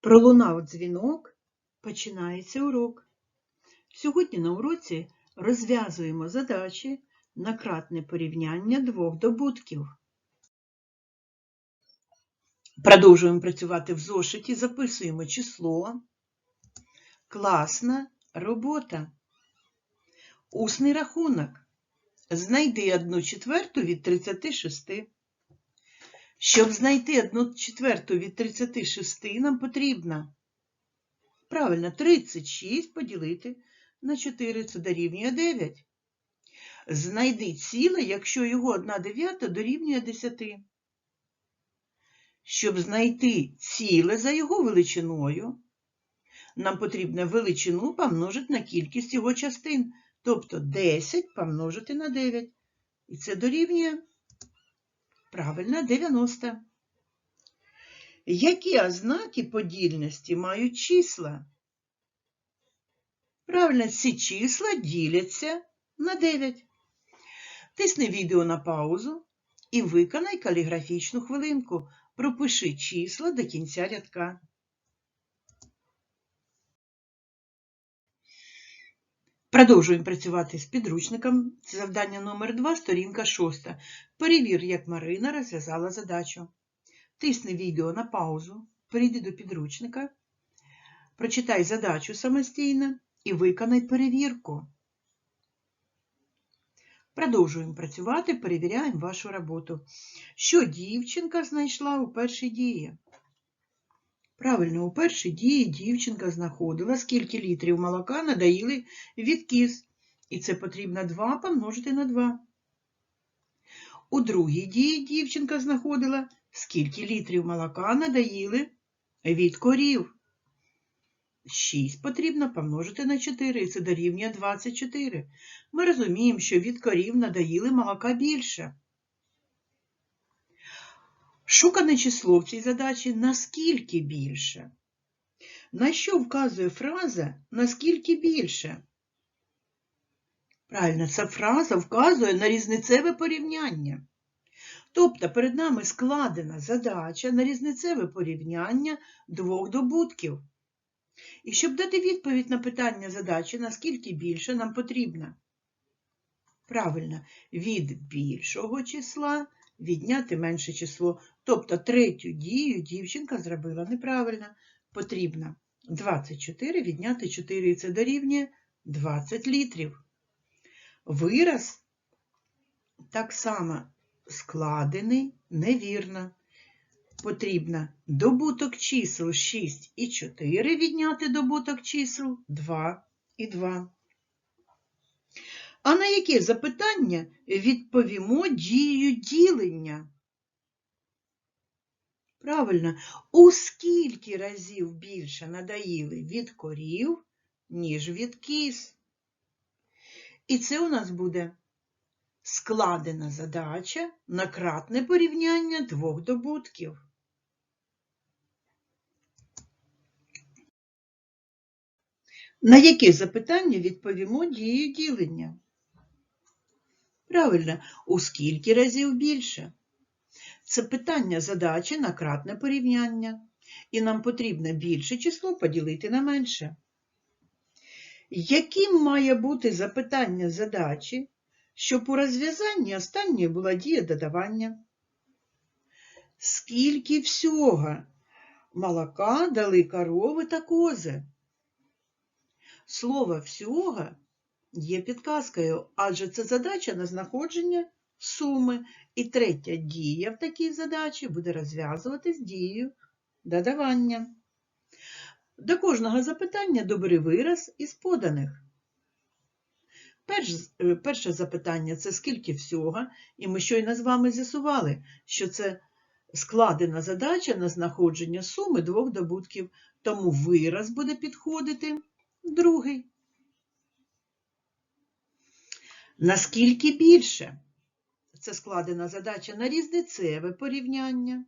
Пролунав дзвінок, починається урок. Сьогодні на уроці розв'язуємо задачі на кратне порівняння двох добутків. Продовжуємо працювати в зошиті, записуємо число. Класна робота. Усний рахунок. Знайди одну четверту від 36. Щоб знайти одну четверту від 36, нам потрібно правильно 36 поділити на 4, це дорівнює 9. Знайди ціле, якщо його 1 дев'ята дорівнює 10. Щоб знайти ціле за його величиною, нам потрібно величину помножити на кількість його частин, тобто 10 помножити на 9. І це дорівнює Правильно, 90. Які ознаки подільності мають числа? Правильно, ці числа діляться на 9. Тисни відео на паузу і виконай каліграфічну хвилинку. Пропиши числа до кінця рядка. Продовжуємо працювати з підручником. Це завдання номер 2, сторінка 6. Перевір, як Марина розв'язала задачу. Тисни відео на паузу, перейди до підручника, прочитай задачу самостійно і виконай перевірку. Продовжуємо працювати, перевіряємо вашу роботу. Що дівчинка знайшла у першій дії? Правильно, у першій дії дівчинка знаходила, скільки літрів молока надаїли від кіз. І це потрібно 2 помножити на 2. У другій дії дівчинка знаходила, скільки літрів молока надаїли від корів. 6 потрібно помножити на 4, і це дорівнює 24. Ми розуміємо, що від корів надаїли молока більше. Шукане число в цій задачі наскільки більше? На що вказує фраза наскільки більше? Правильно, ця фраза вказує на різницеве порівняння. Тобто перед нами складена задача на різницеве порівняння двох добутків. І щоб дати відповідь на питання задачі, наскільки більше нам потрібно? Правильно, від більшого числа відняти менше число. Тобто третю дію дівчинка зробила неправильно. Потрібно 24 відняти 4, і це дорівнює 20 літрів. Вираз так само складений невірно. Потрібно добуток чисел 6 і 4 відняти добуток чисел 2 і 2. А на яке запитання відповімо дією ділення? Правильно, у скільки разів більше надаїли від корів, ніж від кіз? І це у нас буде складена задача на кратне порівняння двох добутків. На яке запитання відповімо дією ділення? Правильно, у скільки разів більше? Це питання задачі на кратне порівняння. І нам потрібно більше число поділити на менше. Яким має бути запитання задачі, щоб у розв'язанні останньої була дія додавання? Скільки всього молока дали корови та кози? Слово всього є підказкою, адже це задача на знаходження суми. І третя дія в такій задачі буде розв'язуватись дією додавання. До кожного запитання добери вираз із поданих. Е, перше запитання це скільки всього, і ми щойно з вами з'ясували, що це складена задача на знаходження суми двох добутків, тому вираз буде підходити другий. Наскільки більше? Це складена задача на різницеве порівняння.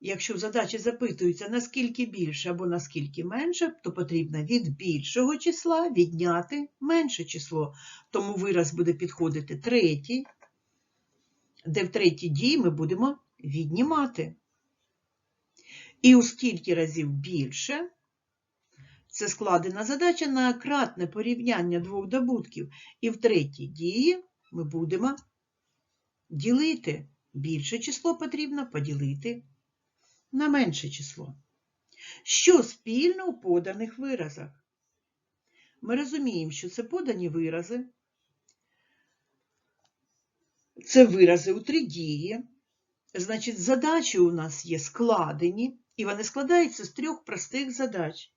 Якщо в задачі запитується, наскільки більше або наскільки менше, то потрібно від більшого числа відняти менше число. Тому вираз буде підходити третій, де в третій дії ми будемо віднімати. І у скільки разів більше, це складена задача на кратне порівняння двох добутків. І в третій дії ми будемо ділити. Більше число потрібно поділити на менше число. Що спільно у поданих виразах? Ми розуміємо, що це подані вирази. Це вирази у три дії. Значить, задачі у нас є складені, і вони складаються з трьох простих задач.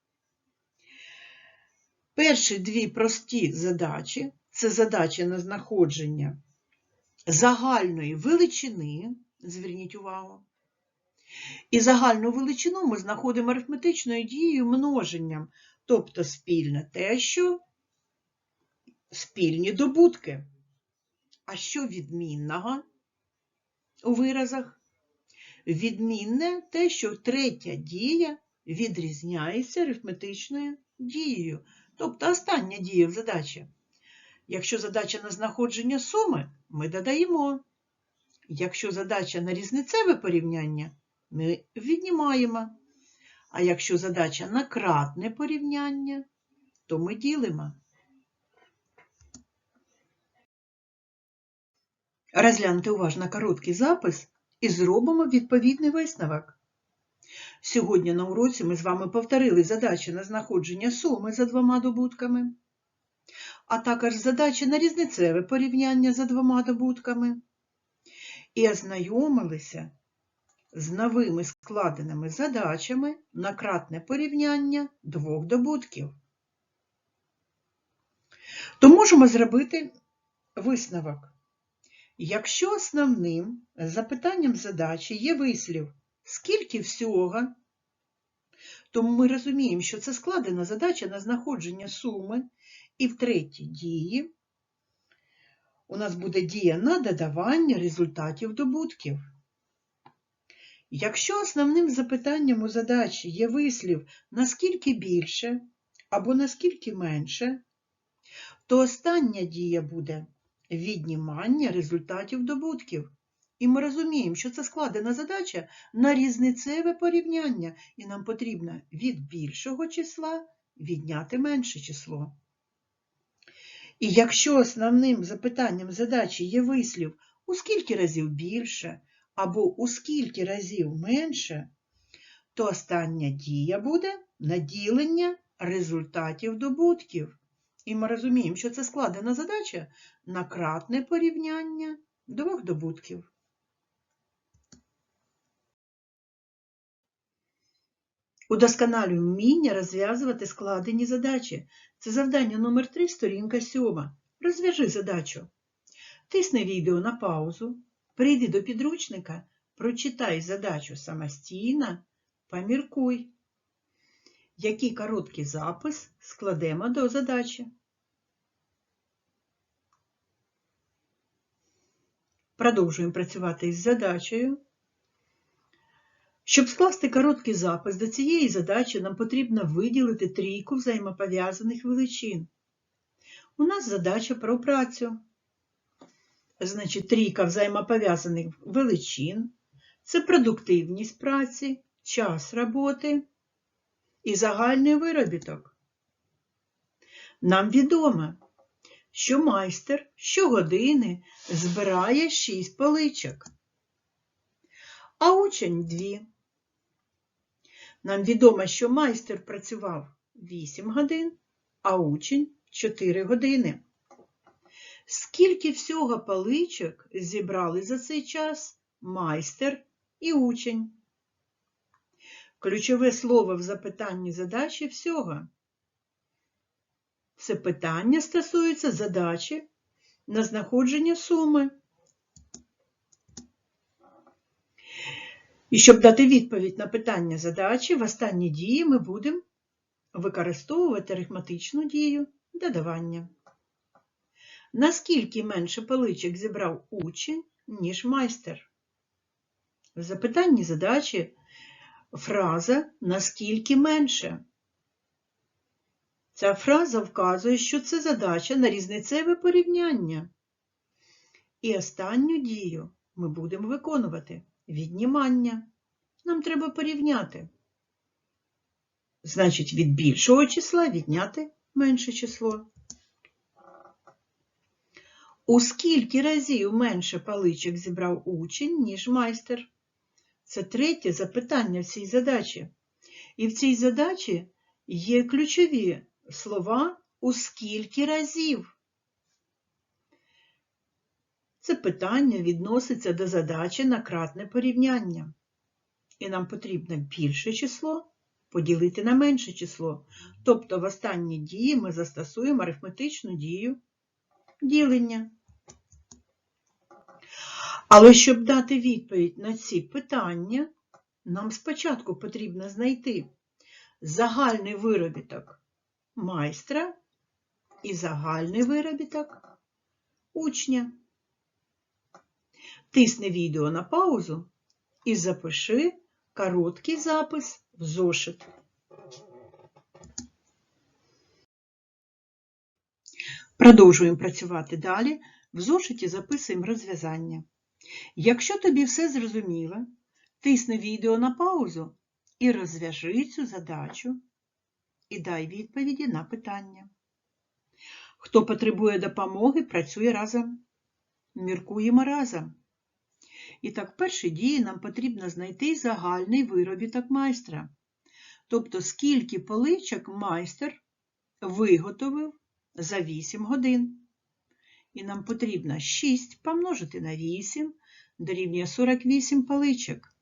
Перші дві прості задачі це задача на знаходження загальної величини, зверніть увагу. І загальну величину ми знаходимо арифметичною дією множенням, тобто спільне те, що спільні добутки. А що відмінного у виразах? Відмінне те, що третя дія відрізняється арифметичною дією, тобто остання дія в задачі. Якщо задача на знаходження суми, ми додаємо. Якщо задача на різницеве порівняння, ми віднімаємо. А якщо задача на кратне порівняння, то ми ділимо. Розгляньте уважно короткий запис і зробимо відповідний висновок. Сьогодні на уроці ми з вами повторили задачі на знаходження суми за двома добутками, а також задачі на різницеве порівняння за двома добутками. І ознайомилися з новими складеними задачами на кратне порівняння двох добутків. То можемо зробити висновок. Якщо основним запитанням задачі є вислів, скільки всього, то ми розуміємо, що це складена задача на знаходження суми, і в третій дії у нас буде дія на додавання результатів добутків. Якщо основним запитанням у задачі є вислів наскільки більше або наскільки менше, то остання дія буде віднімання результатів добутків. І ми розуміємо, що це складена задача на різницеве порівняння, і нам потрібно від більшого числа відняти менше число. І якщо основним запитанням задачі є вислів у скільки разів більше або у скільки разів менше, то остання дія буде наділення результатів добутків. І ми розуміємо, що це складена задача на кратне порівняння двох добутків. Удосконалюємо вміння розв'язувати складені задачі. Це завдання номер 3 сторінка 7. Розв'яжи задачу. Тисни відео на паузу, прийди до підручника, прочитай задачу самостійно, поміркуй. Який короткий запис складемо до задачі. Продовжуємо працювати із задачею. Щоб скласти короткий запис до цієї задачі, нам потрібно виділити трійку взаємопов'язаних величин. У нас задача про працю. Значить, трійка взаємопов'язаних величин це продуктивність праці, час роботи і загальний виробіток. Нам відомо, що майстер щогодини збирає 6 поличок, а учень 2. Нам відомо, що майстер працював 8 годин, а учень 4 години. Скільки всього паличок зібрали за цей час майстер і учень? Ключове слово в запитанні задачі всього. Це питання стосується задачі на знаходження суми. І щоб дати відповідь на питання задачі, в останній дії ми будемо використовувати арифматичну дію додавання. Наскільки менше паличок зібрав учень, ніж майстер? В запитанні задачі фраза наскільки менше. Ця фраза вказує, що це задача на різницеве порівняння. І останню дію ми будемо виконувати віднімання. нам треба порівняти. Значить, від більшого числа відняти менше число. У скільки разів менше паличок зібрав учень, ніж майстер? Це третє запитання в цій задачі. І в цій задачі є ключові слова у скільки разів. Це питання відноситься до задачі на кратне порівняння. І нам потрібно більше число поділити на менше число. Тобто в останній дії ми застосуємо арифметичну дію ділення. Але щоб дати відповідь на ці питання, нам спочатку потрібно знайти загальний виробіток майстра і загальний виробіток учня. Тисни відео на паузу і запиши короткий запис в зошит. Продовжуємо працювати далі. В зошиті записуємо розв'язання. Якщо тобі все зрозуміло, тисни відео на паузу і розв'яжи цю задачу і дай відповіді на питання. Хто потребує допомоги, працює разом. Міркуємо разом. І так, в першій дії нам потрібно знайти загальний виробіток майстра. Тобто, скільки поличок майстер виготовив за 8 годин. І нам потрібно 6 помножити на 8 дорівнює 48 паличок.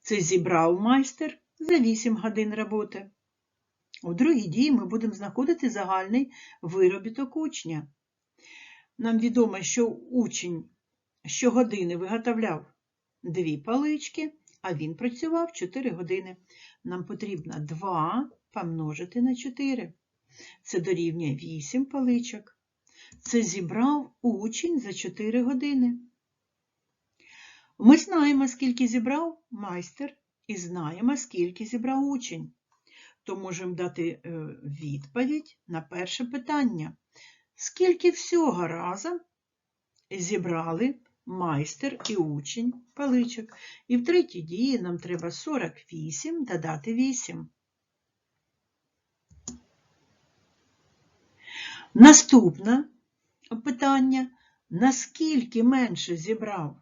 Це зібрав майстер за 8 годин роботи. У другій дії ми будемо знаходити загальний виробіток учня. Нам відомо, що учень щогодини виготовляв 2 палички, а він працював 4 години. Нам потрібно 2 помножити на 4. Це дорівнює 8 паличок. Це зібрав учень за 4 години. Ми знаємо, скільки зібрав майстер, і знаємо, скільки зібрав учень. То можемо дати е, відповідь на перше питання. Скільки всього разом зібрали майстер і учень паличок? І в третій дії нам треба 48 додати 8. Наступне питання. Наскільки менше зібрав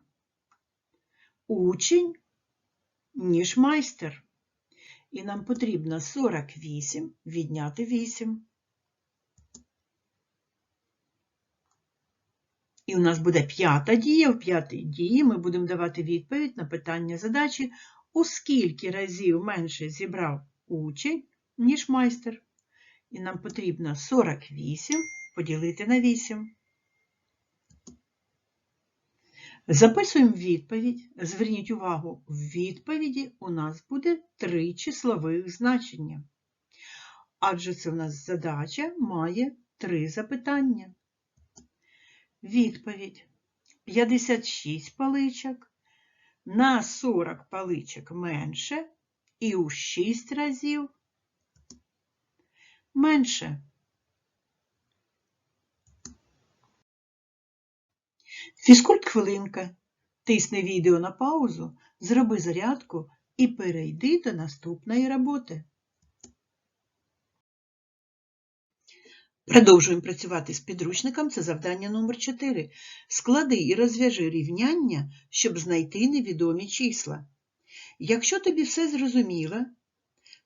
учень, ніж майстер? І нам потрібно 48 відняти 8. І у нас буде п'ята дія. В п'ятій дії ми будемо давати відповідь на питання задачі, у скільки разів менше зібрав учень, ніж майстер. І нам потрібно 48 поділити на 8. Записуємо відповідь. Зверніть увагу, в відповіді у нас буде три числових значення. Адже це в нас задача має три запитання. Відповідь 56 паличок, на 40 паличок менше і у 6 разів менше. Фізкульт хвилинка. Тисни відео на паузу, зроби зарядку і перейди до наступної роботи. Продовжуємо працювати з підручником. Це завдання номер 4. Склади і розв'яжи рівняння, щоб знайти невідомі числа. Якщо тобі все зрозуміло,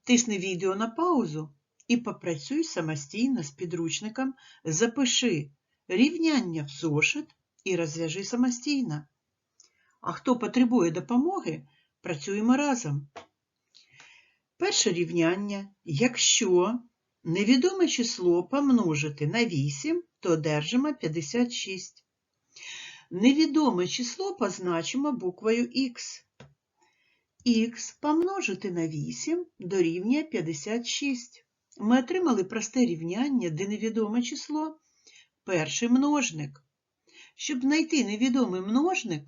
тисни відео на паузу і попрацюй самостійно з підручником, запиши рівняння в зошит і розв'яжи самостійно. А хто потребує допомоги, працюємо разом. Перше рівняння. Якщо невідоме число помножити на 8, то одержимо 56. Невідоме число позначимо буквою Х. Х помножити на 8 дорівнює 56. Ми отримали просте рівняння, де невідоме число перший множник. Щоб знайти невідомий множник,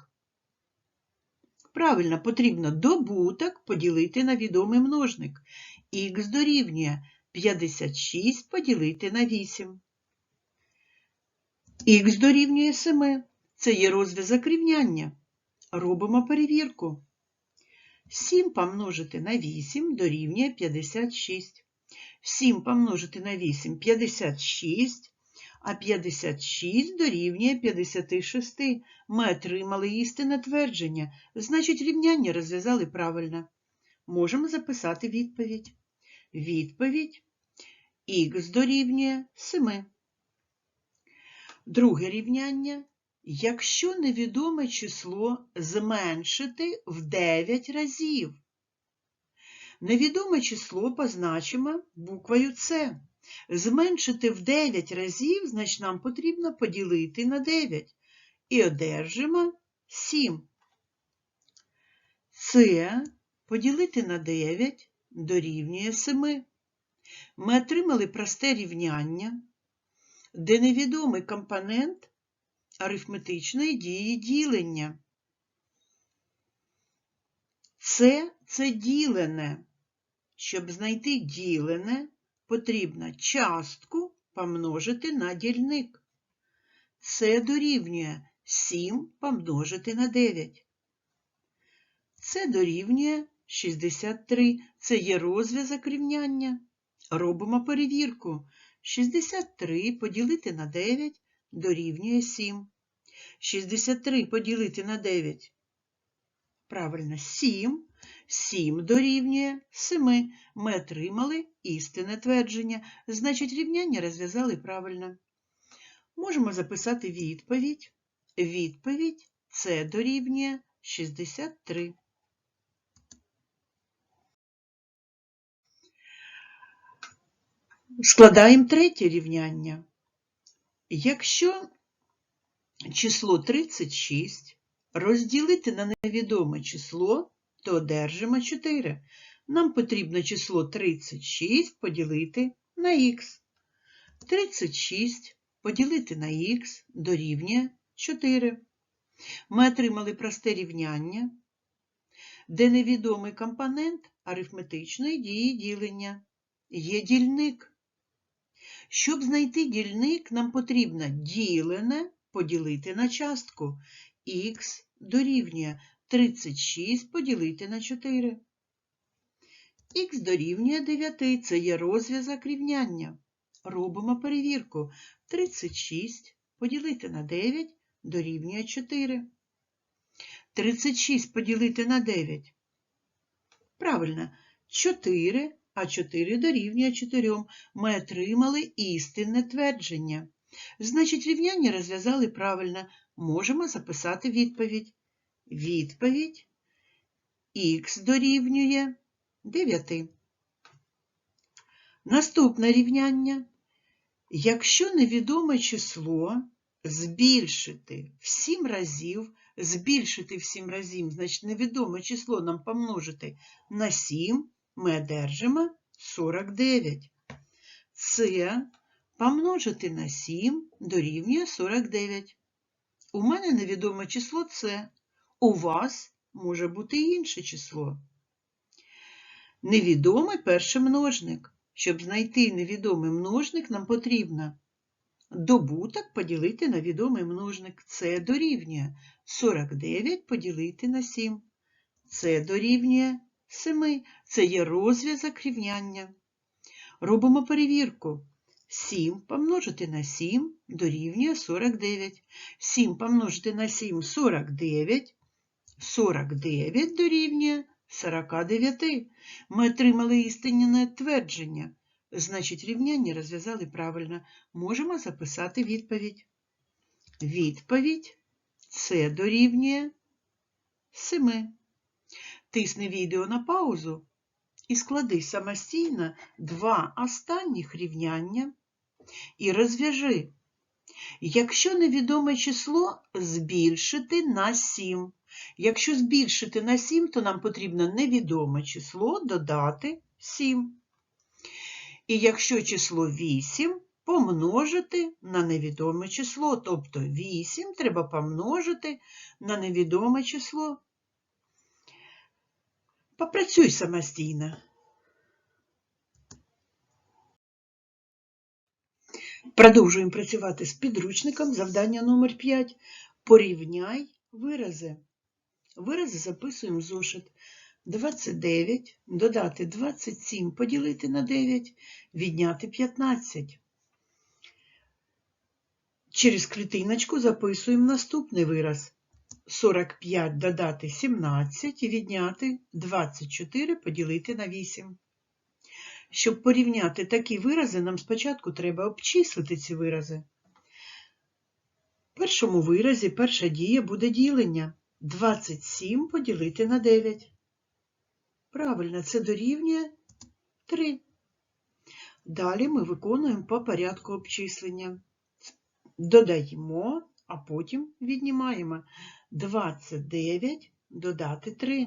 правильно потрібно добуток поділити на відомий множник. Х дорівнює 56 поділити на 8. Х дорівнює 7. Це є розв'язок рівняння. Робимо перевірку. 7 помножити на 8 дорівнює 56. 7 помножити на 8 – 56, а 56 дорівнює 56. Ми отримали істинне твердження, значить рівняння розв'язали правильно. Можемо записати відповідь. Відповідь х дорівнює 7. Друге рівняння. Якщо невідоме число зменшити в 9 разів. Невідоме число позначимо буквою С. Зменшити в 9 разів, значить нам потрібно поділити на 9. І одержимо 7. С поділити на 9 дорівнює 7. Ми отримали просте рівняння, де невідомий компонент арифметичної дії ділення. Це це ділене. Щоб знайти ділене, потрібно частку помножити на дільник. Це дорівнює 7 помножити на 9. Це дорівнює 63. Це є розв'язок рівняння. Робимо перевірку. 63 поділити на 9 дорівнює 7. 63 поділити на 9. Правильно, 7. 7 дорівнює 7. Ми отримали істинне твердження. Значить, рівняння розв'язали правильно. Можемо записати відповідь. Відповідь це дорівнює 63. Складаємо третє рівняння. Якщо число 36 розділити на невідоме число, то одержимо 4. Нам потрібно число 36 поділити на х. 36 поділити на х дорівнює 4. Ми отримали просте рівняння, де невідомий компонент арифметичної дії ділення є дільник. Щоб знайти дільник, нам потрібно ділене поділити на частку. Х дорівнює 36 поділити на 4. Х дорівнює 9. Це є розв'язок рівняння. Робимо перевірку. 36 поділити на 9 дорівнює 4. 36 поділити на 9. Правильно, 4, а 4 дорівнює 4. Ми отримали істинне твердження. Значить, рівняння розв'язали правильно. Можемо записати відповідь. Відповідь х дорівнює 9. Наступне рівняння. Якщо невідоме число збільшити в 7 разів, збільшити в 7 разів, значить невідоме число нам помножити на 7, ми одержимо 49. Це помножити на 7 дорівнює 49. У мене невідоме число С. У вас може бути інше число. Невідомий перший множник. Щоб знайти невідомий множник, нам потрібно добуток поділити на відомий множник. Це дорівнює 49 поділити на 7. Це дорівнює 7. Це є розв'язок рівняння. Робимо перевірку. 7 помножити на 7 дорівнює 49. 7 помножити на 7 – 49. 49 дорівнює 49. Ми отримали істинне твердження. Значить, рівняння розв'язали правильно. Можемо записати відповідь. Відповідь це дорівнює 7. Тисни відео на паузу і склади самостійно два останніх рівняння і розв'яжи. Якщо невідоме число збільшити на 7. Якщо збільшити на 7, то нам потрібно невідоме число додати 7. І якщо число 8 помножити на невідоме число, тобто 8 треба помножити на невідоме число. Попрацюй самостійно. Продовжуємо працювати з підручником. Завдання номер 5. Порівняй вирази. Вирази записуємо зошит. 29 додати 27 поділити на 9, відняти 15. Через клітиночку записуємо наступний вираз. 45 додати 17 і відняти 24 поділити на 8. Щоб порівняти такі вирази, нам спочатку треба обчислити ці вирази. В першому виразі перша дія буде ділення. 27 поділити на 9. Правильно, це дорівнює 3. Далі ми виконуємо по порядку обчислення. Додаємо, а потім віднімаємо 29 додати 3.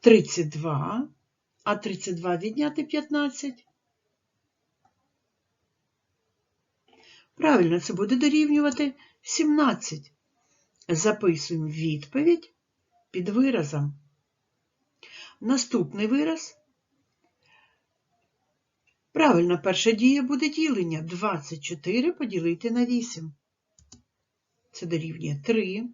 32, а 32 відняти 15. Правильно, це буде дорівнювати 17. Записуємо відповідь під виразом. Наступний вираз. Правильно, перша дія буде ділення. 24 поділити на 8. Це дорівнює 3.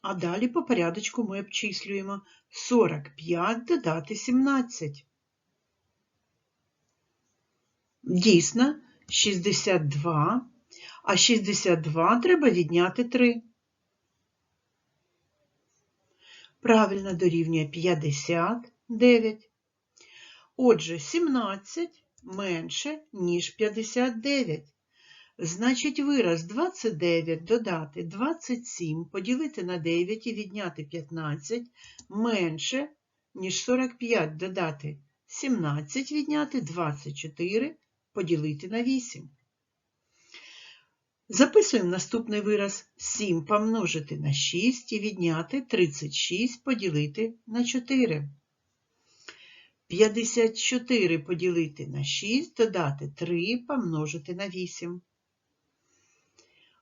А далі по порядочку ми обчислюємо 45 додати 17. Дійсно, 62, а 62 треба відняти 3. Правильно дорівнює 59. Отже, 17 менше, ніж 59. Значить, вираз 29 додати 27 поділити на 9 і відняти 15 менше, ніж 45 додати 17 відняти 24 поділити на 8. Записуємо наступний вираз 7 помножити на 6 і відняти 36 поділити на 4. 54 поділити на 6 додати 3 помножити на 8.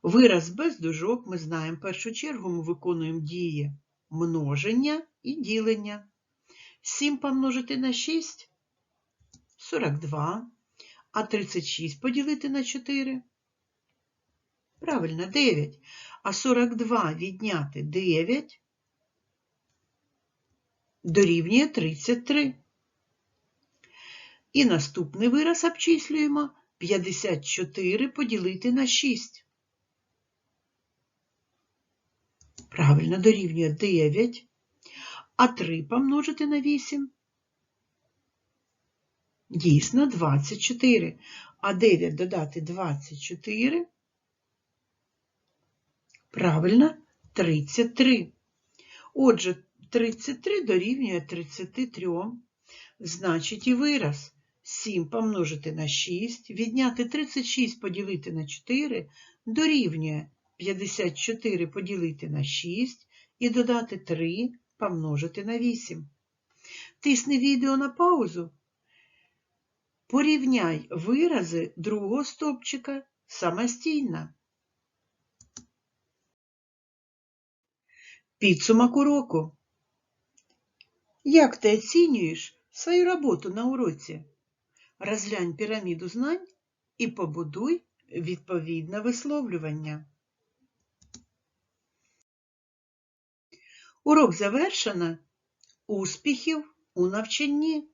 Вираз без дужок ми знаємо. В першу чергу ми виконуємо дії множення і ділення. 7 помножити на 6 – 42, а 36 поділити на 4 – правильно, 9. А 42 відняти 9 дорівнює 33. І наступний вираз обчислюємо 54 поділити на 6. Правильно, дорівнює 9, а 3 помножити на 8. Дійсно, 24. А 9 додати 24. Правильно, 33. Отже, 33 дорівнює 33. Значить, і вираз 7 помножити на 6, відняти 36 поділити на 4 дорівнює 54 поділити на 6 і додати 3 помножити на 8. Тисни відео на паузу. Порівняй вирази другого стопчика самостійно. Підсумок уроку. Як ти оцінюєш свою роботу на уроці? Розглянь піраміду знань і побудуй відповідне висловлювання. Урок завершено. Успіхів у навчанні!